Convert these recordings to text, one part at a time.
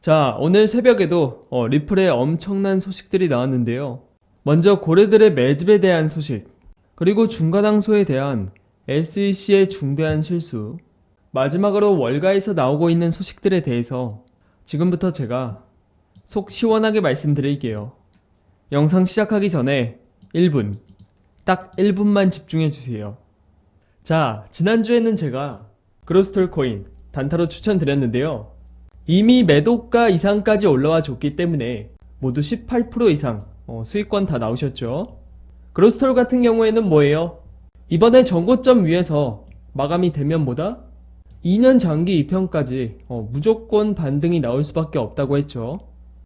자, 오늘 새벽에도 어, 리플에 엄청난 소식들이 나왔는데요. 먼저 고래들의 매집에 대한 소식, 그리고 중가당소에 대한 SEC의 중대한 실수, 마지막으로 월가에서 나오고 있는 소식들에 대해서 지금부터 제가 속 시원하게 말씀드릴게요. 영상 시작하기 전에 1분, 딱 1분만 집중해 주세요. 자, 지난주에는 제가 그로스톨 코인 단타로 추천드렸는데요. 이미 매도가 이상까지 올라와 줬기 때문에 모두 18% 이상 어, 수익권 다 나오셨죠. 그로스톨 같은 경우에는 뭐예요? 이번에 전고점 위에서 마감이 되면 뭐다? 2년 장기 입형까지 어, 무조건 반등이 나올 수밖에 없다고 했죠.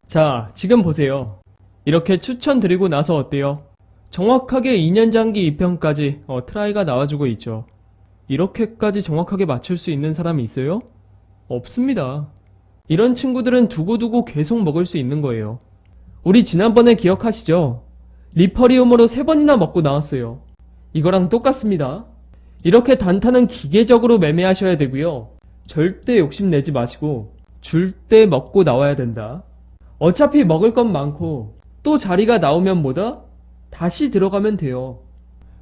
자, 지금 보세요. 이렇게 추천드리고 나서 어때요? 정확하게 2년 장기 입형까지 어, 트라이가 나와주고 있죠. 이렇게까지 정확하게 맞출 수 있는 사람이 있어요? 없습니다. 이런 친구들은 두고두고 계속 먹을 수 있는 거예요. 우리 지난번에 기억하시죠? 리퍼리움으로 세 번이나 먹고 나왔어요. 이거랑 똑같습니다. 이렇게 단타는 기계적으로 매매하셔야 되고요. 절대 욕심내지 마시고 줄 때 먹고 나와야 된다. 어차피 먹을 건 많고 또 자리가 나오면 뭐다? 다시 들어가면 돼요.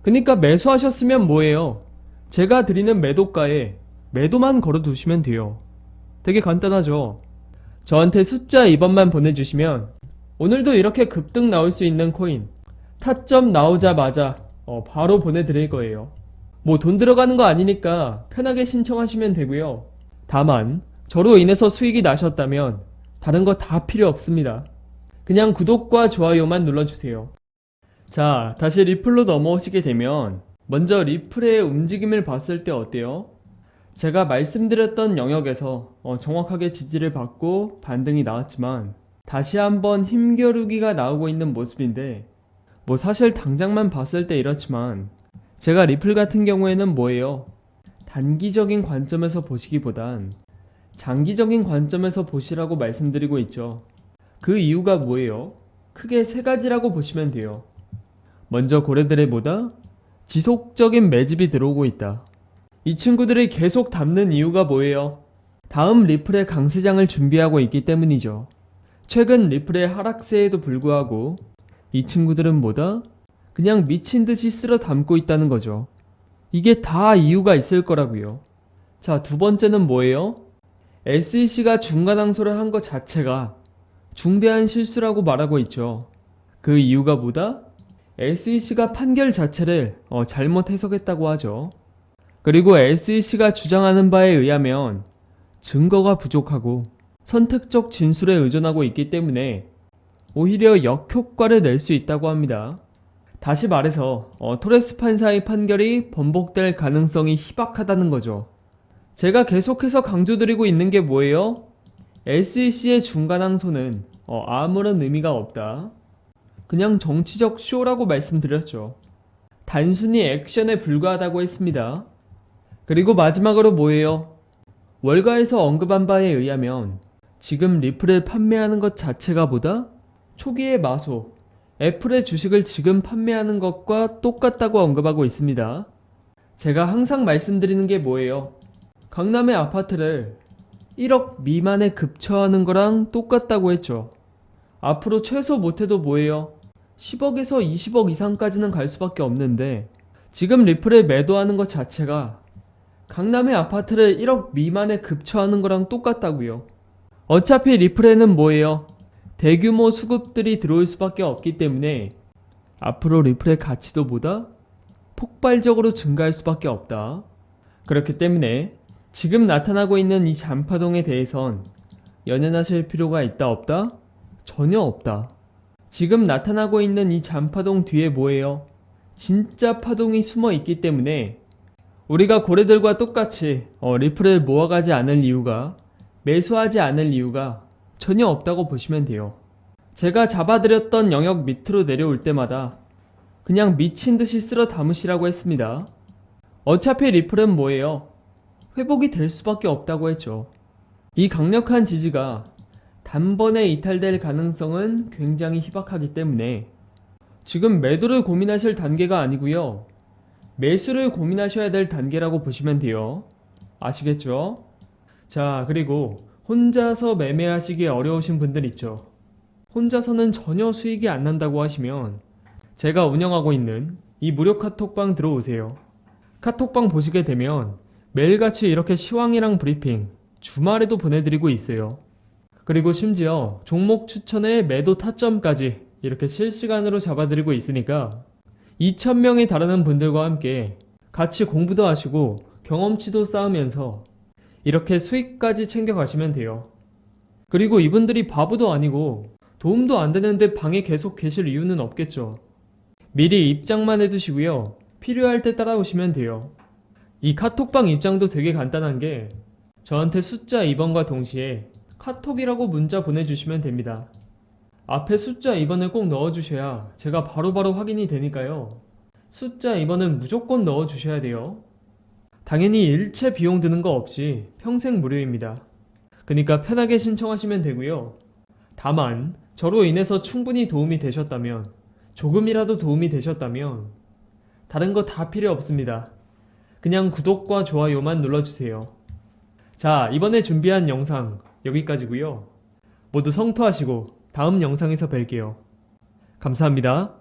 그니까 매수하셨으면 뭐예요? 제가 드리는 매도가에 매도만 걸어두시면 돼요. 되게 간단하죠? 저한테 숫자 2번만 보내주시면 오늘도 이렇게 급등 나올 수 있는 코인 타점 나오자마자 어, 바로 보내드릴 거예요. 뭐 돈 들어가는 거 아니니까 편하게 신청하시면 되고요. 다만 저로 인해서 수익이 나셨다면 다른 거 다 필요 없습니다. 그냥 구독과 좋아요만 눌러주세요. 자, 다시 리플로 넘어오시게 되면 먼저 리플의 움직임을 봤을 때 어때요? 제가 말씀드렸던 영역에서 어, 정확하게 지지를 받고 반등이 나왔지만 다시 한번 힘겨루기가 나오고 있는 모습인데 뭐 사실 당장만 봤을 때 이렇지만 제가 리플 같은 경우에는 뭐예요? 단기적인 관점에서 보시기보단 장기적인 관점에서 보시라고 말씀드리고 있죠. 그 이유가 뭐예요? 크게 세 가지라고 보시면 돼요. 먼저 고래들의 뭐다? 지속적인 매집이 들어오고 있다. 이 친구들이 계속 담는 이유가 뭐예요? 다음 리플의 강세장을 준비하고 있기 때문이죠. 최근 리플의 하락세에도 불구하고 이 친구들은 뭐다? 그냥 미친 듯이 쓸어 담고 있다는 거죠. 이게 다 이유가 있을 거라고요. 자, 두 번째는 뭐예요? SEC가 중간 항소를 한 것 자체가 중대한 실수라고 말하고 있죠. 그 이유가 뭐다? SEC가 판결 자체를 어, 잘못 해석했다고 하죠. 그리고 SEC가 주장하는 바에 의하면 증거가 부족하고 선택적 진술에 의존하고 있기 때문에 오히려 역효과를 낼 수 있다고 합니다. 다시 말해서 어, 토레스 판사의 판결이 번복될 가능성이 희박하다는 거죠. 제가 계속해서 강조드리고 있는 게 뭐예요? SEC의 중간 항소는 어, 아무런 의미가 없다. 그냥 정치적 쇼라고 말씀드렸죠. 단순히 액션에 불과하다고 했습니다. 그리고 마지막으로 뭐예요? 월가에서 언급한 바에 의하면 지금 리플을 판매하는 것 자체가 보다 초기의 마소, 애플의 주식을 지금 판매하는 것과 똑같다고 언급하고 있습니다. 제가 항상 말씀드리는 게 뭐예요? 강남의 아파트를 1억 미만에 급처하는 거랑 똑같다고 했죠. 앞으로 최소 못해도 뭐예요? 10억에서 20억 이상까지는 갈 수밖에 없는데 지금 리플을 매도하는 것 자체가 강남의 아파트를 1억 미만에 급처하는 거랑 똑같다고요. 어차피 리플에는 뭐예요? 대규모 수급들이 들어올 수밖에 없기 때문에 앞으로 리플의 가치도 보다 폭발적으로 증가할 수밖에 없다. 그렇기 때문에 지금 나타나고 있는 이 잔파동에 대해선 연연하실 필요가 있다 없다? 전혀 없다. 지금 나타나고 있는 이 잔파동 뒤에 뭐예요? 진짜 파동이 숨어 있기 때문에 우리가 고래들과 똑같이 어, 리플을 모아가지 않을 이유가 매수하지 않을 이유가 전혀 없다고 보시면 돼요. 제가 잡아드렸던 영역 밑으로 내려올 때마다 그냥 미친 듯이 쓸어 담으시라고 했습니다. 어차피 리플은 뭐예요? 회복이 될 수밖에 없다고 했죠. 이 강력한 지지가 단번에 이탈될 가능성은 굉장히 희박하기 때문에 지금 매도를 고민하실 단계가 아니고요. 매수를 고민하셔야 될 단계라고 보시면 돼요. 아시겠죠? 자, 그리고 혼자서 매매하시기 어려우신 분들 있죠. 혼자서는 전혀 수익이 안 난다고 하시면 제가 운영하고 있는 이 무료 카톡방 들어오세요. 카톡방 보시게 되면 매일같이 이렇게 시황이랑 브리핑 주말에도 보내드리고 있어요. 그리고 심지어 종목 추천에 매도 타점까지 이렇게 실시간으로 잡아드리고 있으니까 2,000명에 달하는 분들과 함께 같이 공부도 하시고 경험치도 쌓으면서 이렇게 수익까지 챙겨가시면 돼요. 그리고 이분들이 바보도 아니고 도움도 안 되는데 방에 계속 계실 이유는 없겠죠. 미리 입장만 해두시고요. 필요할 때 따라오시면 돼요. 이 카톡방 입장도 되게 간단한 게 저한테 숫자 2번과 동시에 카톡이라고 문자 보내주시면 됩니다. 앞에 숫자 2번을 꼭 넣어주셔야 제가 바로 바로 확인이 되니까요. 숫자 2번은 무조건 넣어주셔야 돼요. 당연히 일체 비용 드는 거 없이 평생 무료입니다. 그러니까 편하게 신청하시면 되고요. 다만 저로 인해서 충분히 도움이 되셨다면 조금이라도 도움이 되셨다면 다른 거 다 필요 없습니다. 그냥 구독과 좋아요만 눌러주세요. 자, 이번에 준비한 영상 여기까지고요. 모두 성토하시고 다음 영상에서 뵐게요. 감사합니다.